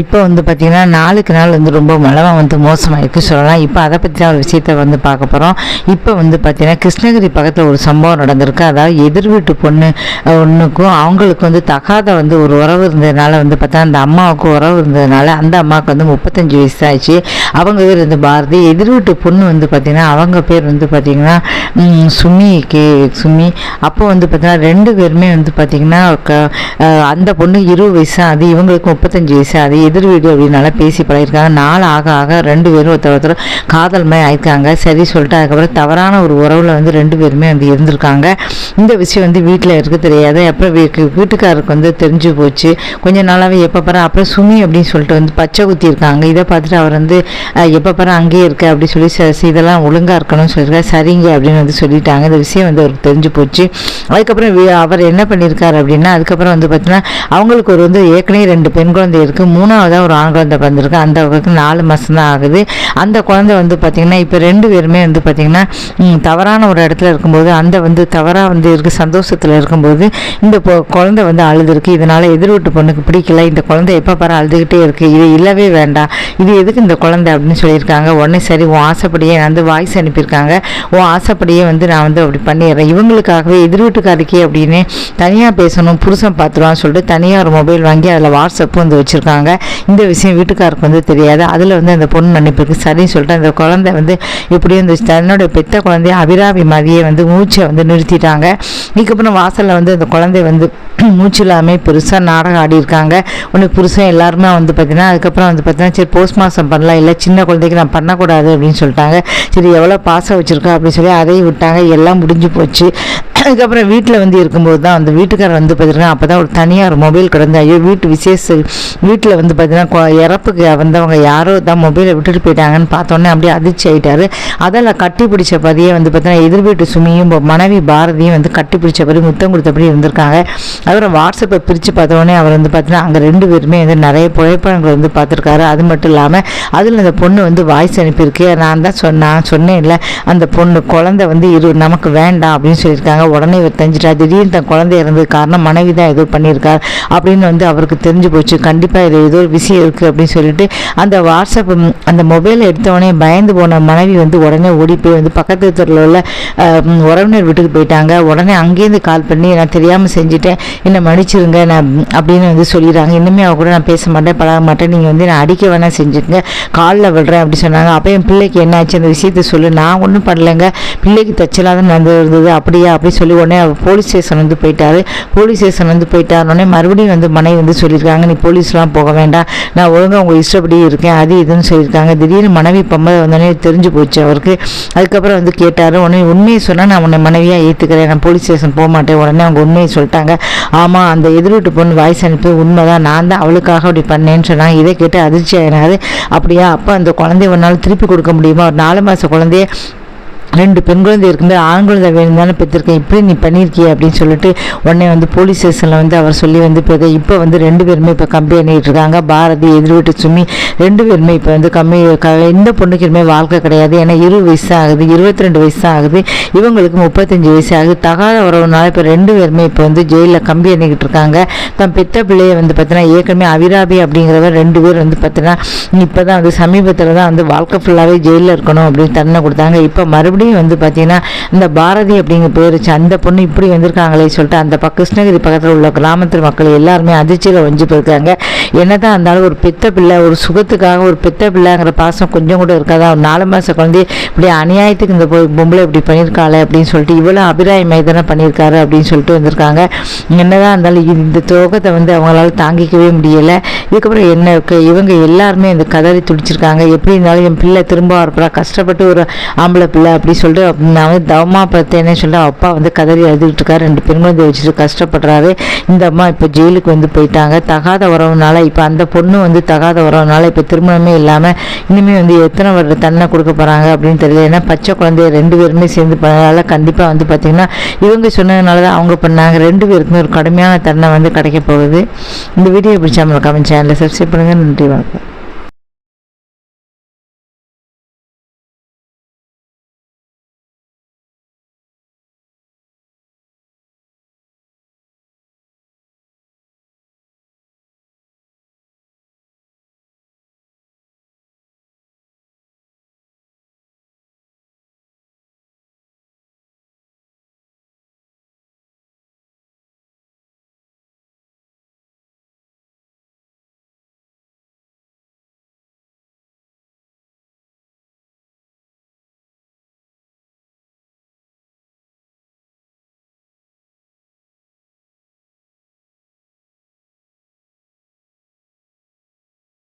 இப்போ வந்து பார்த்திங்கன்னா நாளுக்கு நாள் வந்து ரொம்ப மழை வந்து மோசமாயிருக்கு. சொல்லலாம். இப்போ அதை பற்றி தான் ஒரு விஷயத்த வந்து பார்க்க போகிறோம் இப்போ வந்து பார்த்திங்கன்னா கிருஷ்ணகிரி பக்கத்தில் ஒரு சம்பவம் நடந்திருக்கு. அதாவது எதிர் வீட்டு பொண்ணு ஒன்றுக்கும் அவங்களுக்கு வந்து தகாத வந்து ஒரு உறவு இருந்ததுனால வந்து பார்த்தா அந்த அம்மாவுக்கு உறவு இருந்ததுனால அந்த அம்மாவுக்கு வந்து முப்பத்தஞ்சு வயசு ஆச்சு அவங்க பேர் வந்து பாரதி. எதிர் வீட்டு பொண்ணு வந்து பார்த்திங்கன்னா அவங்க பேர் வந்து பார்த்திங்கன்னா சுமி கே சுமி. அப்போ வந்து பார்த்திங்கன்னா ரெண்டு பேருமே வந்து பார்த்திங்கன்னா க- அந்த பொண்ணு இருபது வயசு அது இவங்களுக்கு முப்பத்தஞ்சு வயசு அது எதிர் வீடு அப்படின்னால பேசி பழகிருக்காங்க நாள் ஆக ஆக ரெண்டு பேரும் ஒருத்தர் ஒருத்தர் காதல் மாதிரி ஆயிருக்காங்க. சரி சொல்லிட்டு அதுக்கப்புறம் தவறான ஒரு உறவில் வந்து ரெண்டு பேருமே வந்து இருந்திருக்காங்க. இந்த விஷயம் வந்து வீட்டில் இருக்க தெரியாது. அப்புறம் வீ- வீட்டுக்காரருக்கு வந்து தெரிஞ்சு போச்சு. கொஞ்ச நாளாகவே எப்போ பாரு அப்புறம் சுமி அப்படின்னு சொல்லிட்டு வந்து பச்சை குத்தி இருக்காங்க. இதை பார்த்துட்டு அவர் வந்து எப்போ பாரு அங்கேயே இருக்க அப்படி சொல்லி "ச- இதெல்லாம் ஒழுங்காக இருக்கணும்னு சொல்லியிருக்காரு சரிங்க அப்படின்னு வந்து சொல்லிட்டாங்க. இந்த விஷயம் வந்து அவருக்கு தெரிஞ்சு போச்சு. அதுக்கப்புறம் அவர் என்ன பண்ணியிருக்காரு அப்படின்னா அதுக்கப்புறம் வந்து பார்த்தீங்கன்னா அவங்களுக்கு ஒரு வந்து ஏற்கனவே ரெண்டு பெண் குழந்தை இருக்குது மூணாவதாக ஒரு ஆண் குழந்தை பிறந்திருக்கு. அந்த அவருக்கு நாலு மாதம் தான் ஆகுது. அந்த குழந்தை வந்து பார்த்திங்கன்னா இப்போ ரெண்டு பேருமே வந்து பார்த்திங்கன்னா தவறான ஒரு இடத்துல இருக்கும்போது அந்த வந்து தவறாக வந்து இருக்கு சந்தோஷத்தில் இருக்கும்போது இந்த பொ- குழந்தை வந்து அழுதுருக்கு. இதனால் எதிர் வீட்டு பொண்ணுக்கு பிடிக்கல. இந்த குழந்தை எப்போ பாரு அழுதுகிட்டே இருக்குது இது இல்லவே வேண்டாம். இது எதுக்கு இந்த குழந்தை அப்படின்னு சொல்லியிருக்காங்க. உடனே சரி உன் ஆசைப்படியே நான் வந்து வாய்ஸ் அனுப்பியிருக்காங்க. உன் ஆசைப்படியே வந்து நான் வந்து அப்படி பண்ணிடுறேன். இவங்களுக்காகவே எதிர் வீட்டுக்காரிக்கே அப்படின்னு தனியாக பேசணும் புருஷன் பார்த்துருவான்னு சொல்லிட்டு தனியாக ஒரு மொபைல் வாங்கி அதில் வாட்ஸ்அப்பும் வந்து வச்சுருக்காங்க. இந்த விஷயம் வீட்டுக்காருக்கு வந்து தெரியாது. அதில் வந்து அந்த பொண்ணு நினைப்பிருக்கு சரின்னு சொல்லிட்டு அந்த குழந்தை வந்து எப்படியும் இந்த தன்னோட பெத்த குழந்தைய அபிராமி மாதிரியே வந்து மூச்சை வந்து நிறுத்திட்டாங்க. இதுக்கப்புறம் வாசலில் வந்து அந்த குழந்தை வந்து மூச்சு இல்லாமல் பெருசாக நாடகம் ஆடியிருக்காங்க உன்னை புருஷன் எல்லாருமே வந்து பார்த்தீங்கன்னா அதுக்கப்புறம் வந்து பார்த்தீங்கன்னா சரி போஸ்ட் மாசம் பண்ணலாம். இல்லை சின்ன குழந்தைக்கு நான் பண்ணக்கூடாது அப்படின்னு சொல்லிட்டாங்க. சரி எவ்வளோ பாசம் வச்சுருக்கோம் அப்படின்னு சொல்லி அதையும் விட்டாங்க. எல்லாம் முடிஞ்சு போச்சு. அதுக்கப்புறம் வீட்டில் வந்து இருக்கும்போது தான் அந்த வீட்டுக்காரர் வந்து பார்த்தீங்கன்னா அப்போ தான் ஒரு தனியாக ஒரு மொபைல் கிடந்து ஐயோ வீட்டு விசேஷ வீட்டில் வந்து பார்த்தீங்கன்னா கொ- இறப்புக்கு வந்தவங்க யாரோ தான் மொபைலை விட்டுட்டு போயிட்டாங்கன்னு பார்த்தோன்னே அப்படியே அதிர்ச்சி ஆயிட்டாரு. அதில் கட்டி பிடிச்ச பதியே வந்து பார்த்தீங்கன்னா எதிர் வீட்டு சுமியும் மனைவி பாரதியும் வந்து கட்டி பிடிச்சபடி முத்தம் கொடுத்தபடி இருந்திருக்காங்க. அப்புறம் வாட்ஸ்அப்பை பிரித்து பார்த்தோன்னே அவர் வந்து பார்த்தீங்கன்னா அங்கே ரெண்டு பேருமே வந்து நிறைய புகைப்படங்கள் வந்து பார்த்துருக்காரு. அது மட்டும் இல்லாமல் அதில் அந்த பொண்ணு வந்து வாய்ஸ் அனுப்பியிருக்கு. நான் தான் சொன்னேன் சொன்னேன் இல்லை அந்த பொண்ணு குழந்தை வந்து இரு நமக்கு வேண்டாம் அப்படின்னு சொல்லியிருக்காங்க. உடனே இவர் தெரிஞ்சிட்டா திடீர்னு தன் குழந்தை இறந்தது காரணம் மனைவி தான் ஏதோ பண்ணியிருக்கார் அப்படின்னு வந்து அவருக்கு தெரிஞ்சு போச்சு. கண்டிப்பாக இது ஏதோ ஒரு விஷயம் இருக்குது அப்படின்னு சொல்லிட்டு அந்த வாட்ஸ்அப் அந்த மொபைலை எடுத்தவொடனே பயந்து போன மனைவி வந்து உடனே ஓடி போய் வந்து பக்கத்து தெருவில் உள்ள உறவினர் வீட்டுக்கு போயிட்டாங்க. உடனே அங்கேருந்து கால் பண்ணி நான் தெரியாமல் செஞ்சுட்டேன். என்னை மன்னிச்சிருங்க நான் அப்படின்னு வந்து சொல்லிடுறாங்க. இன்னுமே அவ கூட நான் பேச மாட்டேன் பழக மாட்டேன். நீங்கள் வந்து நான் அடிக்க வேணா செஞ்சுருங்க காலில் விடுறேன் அப்படி சொன்னாங்க. அப்போ என் பிள்ளைக்கு என்ன ஆச்சு அந்த விஷயத்த சொல்லு. நான் ஒன்றும் பண்ணலைங்க. பிள்ளைக்கு தச்சலாத நடந்து இருந்தது அப்படியா அப்படி சொல்லி சொல்லி உடனே அவர் போலீஸ் ஸ்டேஷன் வந்து போயிட்டாரு. போலீஸ் ஸ்டேஷன் வந்து போயிட்டார் உடனே மறுபடியும் வந்து மனைவி வந்து சொல்லியிருக்காங்க நீ போலீஸ்லாம் போக வேண்டாம். நான் ஒழுங்காக உங்கள் இஷ்டப்படி இருக்கேன். அது இதுன்னு சொல்லியிருக்காங்க. திடீர்னு மனைவி பம்பை வந்தோடனே தெரிஞ்சு போச்சு அவருக்கு. அதுக்கப்புறம் வந்து கேட்டார் உடனே உண்மையை சொன்னால் நான் உன்னை மனைவியாக ஏற்றுக்கிறேன் நான் போலீஸ் ஸ்டேஷன் போக மாட்டேன். உடனே அவங்க உண்மையை சொல்லிட்டாங்க. ஆமாம் அந்த எதிர்வீட்டு பொண்ணு வாய்ஸ் அனுப்பி. உண்மை தான் நான் தான் அவளுக்காக அப்படி பண்ணேன்னு சொன்னாங்க. இதை கேட்டு அதிர்ச்சி ஆயினாரு அப்படியா? அப்போ அந்த குழந்தைய ஒரு நாள் திருப்பி கொடுக்க முடியுமா? ஒரு நாலு மாத குழந்தைய ரெண்டு பெண் குழந்தை இருக்கும்போது ஆண் குழந்தை வேணும் தானே பெற்றிருக்கேன். இப்படி நீ பண்ணியிருக்கிய அப்படின்னு சொல்லிட்டு உடனே வந்து போலீஸ் ஸ்டேஷனில் வந்து அவர் சொல்லி வந்து இப்போ இப்போ வந்து ரெண்டு பேருமே இப்போ கம்பி பண்ணிட்டு இருக்காங்க. பாரதி எதிர்விட்டு சுமி ரெண்டு பேருமே இப்போ வந்து கம்மி க எந்த பொண்ணுக்கு இனிமேல் வாழ்க்கை கிடையாது. ஏன்னா இருபது வயசு ஆகுது இருபத்தி ரெண்டு வயசு ஆகுது. இவங்களுக்கு முப்பத்தஞ்சு வயசு ஆகுது. தகாத உறவுனால இப்போ ரெண்டு பேருமே இப்போ வந்து ஜெயிலில் கம்பி அணிக்கிட்டு இருக்காங்க. தன் பெத்த பிள்ளையை வந்து பார்த்தீங்கன்னா ஏற்கனவே அவிராபி அப்படிங்கிறவர் ரெண்டு பேர் வந்து பார்த்தீங்கன்னா இப்போ தான் வந்து சமீபத்தில் தான் வந்து வாழ்க்கை ஃபுல்லாகவே ஜெயிலில் இருக்கணும் அப்படின்னு தண்டனை கொடுத்தாங்க. இப்போ மறுபடியும் வந்து பார்த்தீங்கன்னா இந்த பாரதி அப்படிங்கிற பேர் அந்த பொண்ணு இப்படி வந்திருக்காங்களே சொல்லிட்டு அந்த பக்கம் கிருஷ்ணகிரி பக்கத்தில் உள்ள கிராமத்து மக்கள் எல்லாருமே அதிர்ச்சியில் ஒஞ்சு போயிருக்காங்க. என்னதான் இருந்தாலும் ஒரு பெத்த பிள்ளை ஒரு சுகத்துக்காக ஒரு பெத்த பிள்ளைங்கிற பாசம் கொஞ்சம் கூட இருக்காதா? ஒரு நாலு மாத குழந்தை இப்படி அநியாயத்துக்கு இந்த பொம்பளை இப்படி பண்ணியிருக்காளே அப்படின்னு சொல்லிட்டு இவ்வளோ அபிராயம் மைதானம் பண்ணியிருக்காரு அப்படின்னு சொல்லிட்டு வந்திருக்காங்க. என்னதான் இருந்தாலும் இந்த துரோகத்தை வந்து அவங்களால தாங்கிக்கவே முடியலை. இதுக்கப்புறம் என்ன இவங்க எல்லாருமே இந்த கதறி துடிச்சிருக்காங்க. எப்படி இருந்தாலும் என் பிள்ளை திரும்ப வரப்படா கஷ்டப்பட்டு ஒரு ஆம்பளை பிள்ளை அப்படி சொல்லிட்டு நான் வந்து தவமா பார்த்தேன்னு சொல்லிட்டு அப்பா வந்து கதறி எழுதிட்டு இருக்காரு ரெண்டு பெருமை வச்சுட்டு கஷ்டப்படுறாரு. இந்த அம்மா இப்போ ஜெயிலுக்கு வந்து போயிட்டாங்க. தகாத உறவுனால இப்போ அந்த பொண்ணு வந்து தகாத உறவுனால இப்போ திருமணமே இல்லாமல் இனிமேல் வந்து எத்தனை வருட தண்டனை கொடுக்க போகிறாங்க அப்படின்னு தெரியல. ஏன்னா பச்சை குழந்தைய ரெண்டு பேருமே சேர்ந்து பண்ணதால கண்டிப்பாக வந்து பார்த்திங்கன்னா இவங்க சொன்னதுனால தான் அவங்க பண்ணாங்க. ரெண்டு பேருக்குமே ஒரு கடுமையான தண்டனை வந்து கிடைக்க போகுது. இந்த வீடியோ பிடிச்சா நம்ம கமெண்ட் சேனலில் சப்ஸ்கிரைப் பண்ணுங்கள் நன்றி வணக்கம்.